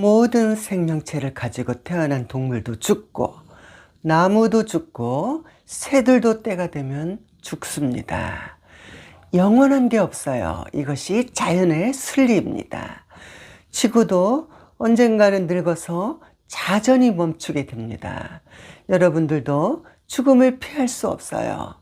모든 생명체를 가지고 태어난 동물도 죽고 나무도 죽고 새들도 때가 되면 죽습니다. 영원한 게 없어요. 이것이 자연의 순리입니다. 지구도 언젠가는 늙어서 자전히 멈추게 됩니다. 여러분들도 죽음을 피할 수 없어요.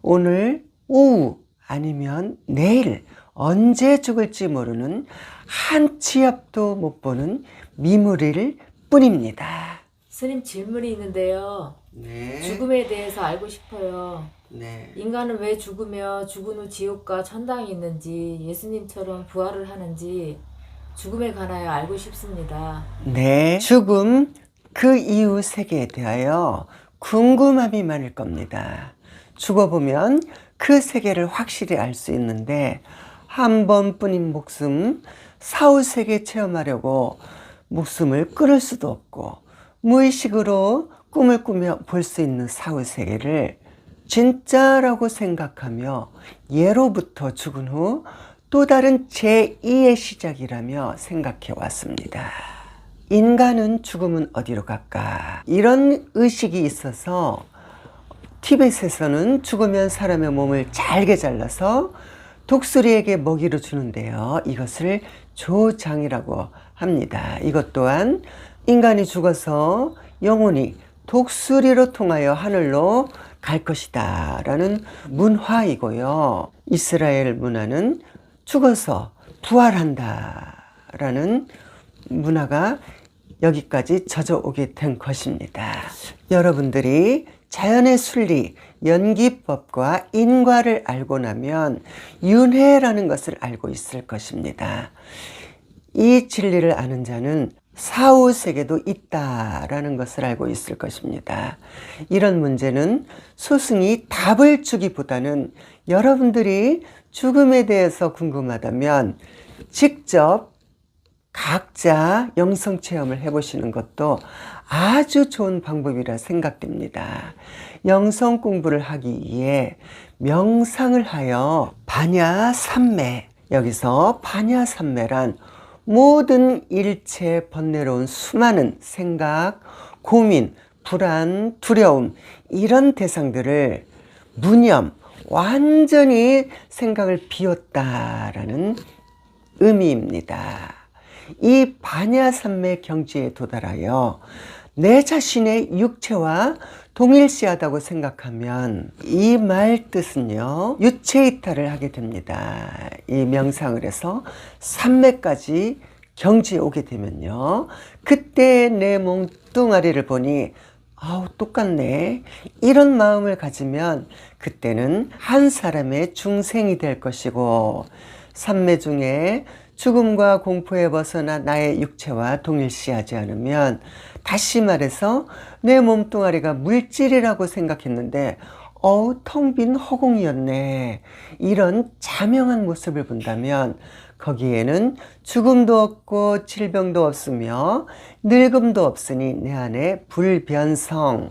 오늘 오후 아니면 내일 언제 죽을지 모르는 한 치 앞도 못 보는 미물일 뿐입니다. 스님 질문이 있는데요. 네. 죽음에 대해서 알고 싶어요. 네. 인간은 왜 죽으며 죽은 후 지옥과 천당이 있는지 예수님처럼 부활을 하는지 죽음에 관하여 알고 싶습니다. 네. 죽음 그 이후 세계에 대하여 궁금함이 많을 겁니다. 죽어보면 그 세계를 확실히 알 수 있는데 한 번뿐인 목숨 사후 세계 체험하려고 목숨을 끊을 수도 없고 무의식으로 꿈을 꾸며 볼 수 있는 사후 세계를 진짜라고 생각하며 예로부터 죽은 후 또 다른 제2의 시작이라며 생각해 왔습니다. 인간은 죽으면 어디로 갈까? 이런 의식이 있어서 티벳에서는 죽으면 사람의 몸을 잘게 잘라서 독수리에게 먹이로 주는데요. 이것을 조장이라고 합니다. 이것 또한 인간이 죽어서 영혼이 독수리로 통하여 하늘로 갈 것이다. 라는 문화이고요. 이스라엘 문화는 죽어서 부활한다. 라는 문화가 여기까지 젖어오게 된 것입니다. 여러분들이 자연의 순리, 연기법과 인과를 알고 나면 윤회라는 것을 알고 있을 것입니다. 이 진리를 아는 자는 사후 세계도 있다라는 것을 알고 있을 것입니다. 이런 문제는 스승이 답을 주기보다는 여러분들이 죽음에 대해서 궁금하다면 직접 각자 영성 체험을 해보시는 것도 아주 좋은 방법이라 생각됩니다. 영성 공부를 하기 위해 명상을 하여 반야삼매, 여기서 반야삼매란 모든 일체 번뇌로운 수많은 생각, 고민, 불안, 두려움, 이런 대상들을 무념, 완전히 생각을 비웠다라는 의미입니다. 이 반야삼매 경지에 도달하여 내 자신의 육체와 동일시하다고 생각하면 이 말 뜻은요 유체이탈을 하게 됩니다. 이 명상을 해서 삼매까지 경지에 오게 되면요 그때 내 몸뚱아리를 보니 아우 똑같네 이런 마음을 가지면 그때는 한 사람의 중생이 될 것이고 삼매 중에 죽음과 공포에 벗어나 나의 육체와 동일시하지 않으면 다시 말해서 내 몸뚱아리가 물질이라고 생각했는데 어우 텅 빈 허공이었네. 이런 자명한 모습을 본다면 거기에는 죽음도 없고 질병도 없으며 늙음도 없으니 내 안에 불변성을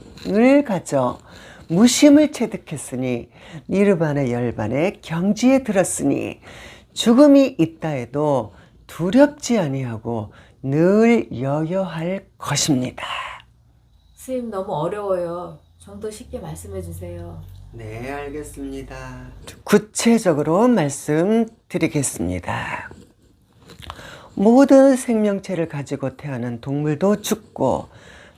가져 무심을 체득했으니 니르바나 열반의 경지에 들었으니 죽음이 있다 해도 두렵지 아니하고 늘 여여할 것입니다. 스님 너무 어려워요. 좀 더 쉽게 말씀해 주세요. 네, 알겠습니다. 구체적으로 말씀드리겠습니다. 모든 생명체를 가지고 태어난 동물도 죽고,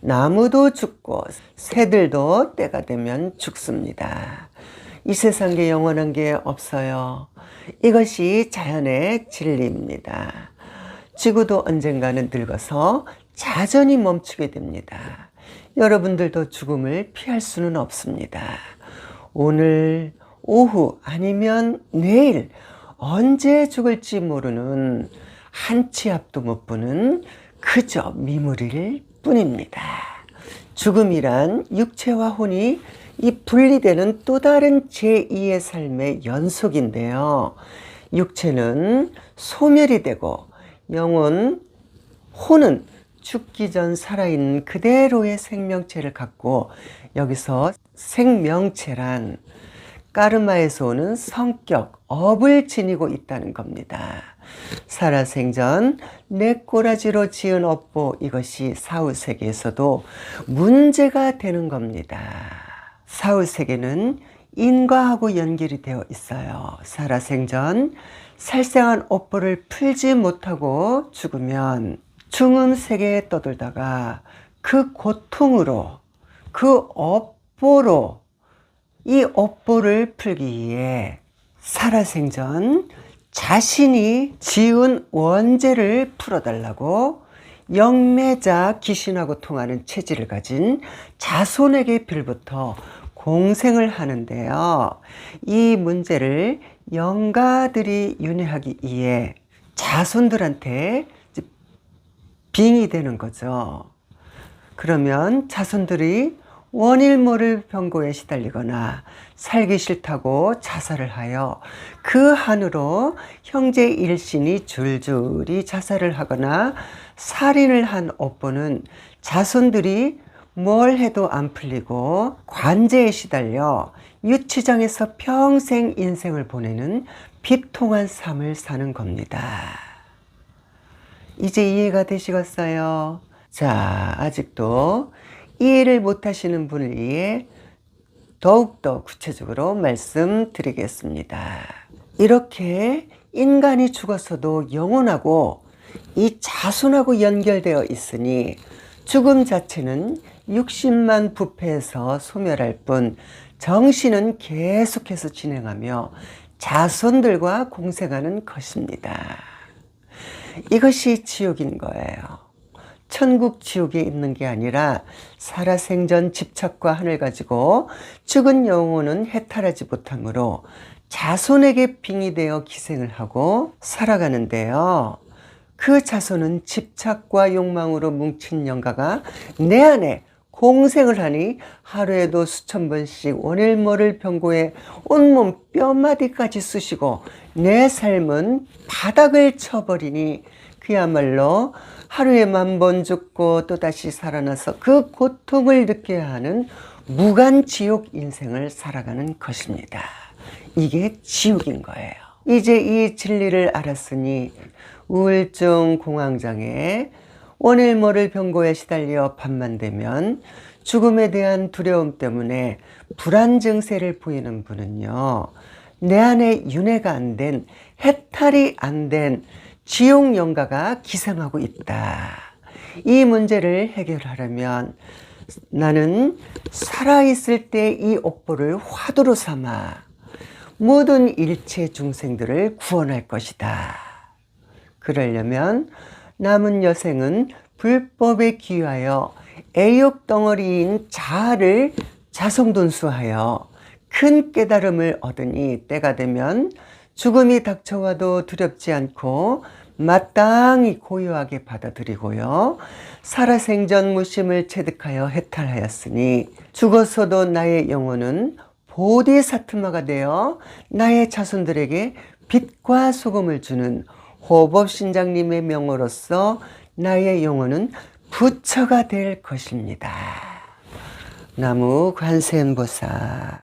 나무도 죽고, 새들도 때가 되면 죽습니다. 이 세상에 영원한 게 없어요. 이것이 자연의 진리입니다. 지구도 언젠가는 늙어서 자전히 멈추게 됩니다. 여러분들도 죽음을 피할 수는 없습니다. 오늘 오후 아니면 내일 언제 죽을지 모르는 한 치 앞도 못 보는 그저 미물일 뿐입니다. 죽음이란 육체와 혼이 이 분리되는 또 다른 제2의 삶의 연속인데요. 육체는 소멸이 되고 영혼, 혼은 죽기 전 살아있는 그대로의 생명체를 갖고 여기서 생명체란 까르마에서 오는 성격, 업을 지니고 있다는 겁니다. 살아생전 내 꼬라지로 지은 업보 이것이 사후세계에서도 문제가 되는 겁니다. 사후세계는 인과하고 연결이 되어 있어요. 살아생전 살생한 업보를 풀지 못하고 죽으면 중음 세계에 떠돌다가 그 고통으로 그 업보로 이 업보를 풀기 위해 살아생전 자신이 지은 원죄를 풀어달라고 영매자 귀신하고 통하는 체질을 가진 자손에게 빌부터 공생을 하는데요. 이 문제를 영가들이 윤회하기 위해 자손들한테 빙이 되는 거죠. 그러면 자손들이 원일 모를 병고에 시달리거나 살기 싫다고 자살을 하여 그 한으로 형제 일신이 줄줄이 자살을 하거나 살인을 한 업보는 자손들이 뭘 해도 안 풀리고 관제에 시달려 유치장에서 평생 인생을 보내는 비통한 삶을 사는 겁니다. 이제 이해가 되시겠어요? 자, 아직도 이해를 못 하시는 분을 위해 더욱더 구체적으로 말씀드리겠습니다. 이렇게 인간이 죽었어도 영혼하고 이 자손하고 연결되어 있으니 죽음 자체는 육신만 부패해서 소멸할 뿐 정신은 계속해서 진행하며 자손들과 공생하는 것입니다. 이것이 지옥인 거예요. 천국 지옥에 있는 게 아니라 살아생전 집착과 한을 가지고 죽은 영혼은 해탈하지 못하므로 자손에게 빙이 되어 기생을 하고 살아가는데요. 그 자손은 집착과 욕망으로 뭉친 영가가 내 안에 공생을 하니 하루에도 수천 번씩 원일모를 병고에 온몸 뼈마디까지 쑤시고 내 삶은 바닥을 쳐버리니 그야말로 하루에 만 번 죽고 또다시 살아나서 그 고통을 느껴야 하는 무간 지옥 인생을 살아가는 것입니다. 이게 지옥인 거예요. 이제 이 진리를 알았으니 우울증 공황장애 원일모를 병고에 시달려 밤만 되면 죽음에 대한 두려움 때문에 불안 증세를 보이는 분은요. 내 안에 윤회가 안 된, 해탈이 안 된 지옥 영가가 기생하고 있다. 이 문제를 해결하려면 나는 살아있을 때이 옥보를 화두로 삼아 모든 일체 중생들을 구원할 것이다. 그러려면 남은 여생은 불법에 기하여 애욕 덩어리인 자아를 자성돈수하여 큰 깨달음을 얻으니 때가 되면 죽음이 닥쳐와도 두렵지 않고 마땅히 고요하게 받아들이고요. 살아생전 무심을 체득하여 해탈하였으니 죽었어도 나의 영혼은 보디사트마가 되어 나의 자손들에게 빛과 소금을 주는 호법신장님의 명으로서 나의 영혼은 부처가 될 것입니다. 나무 관세음보살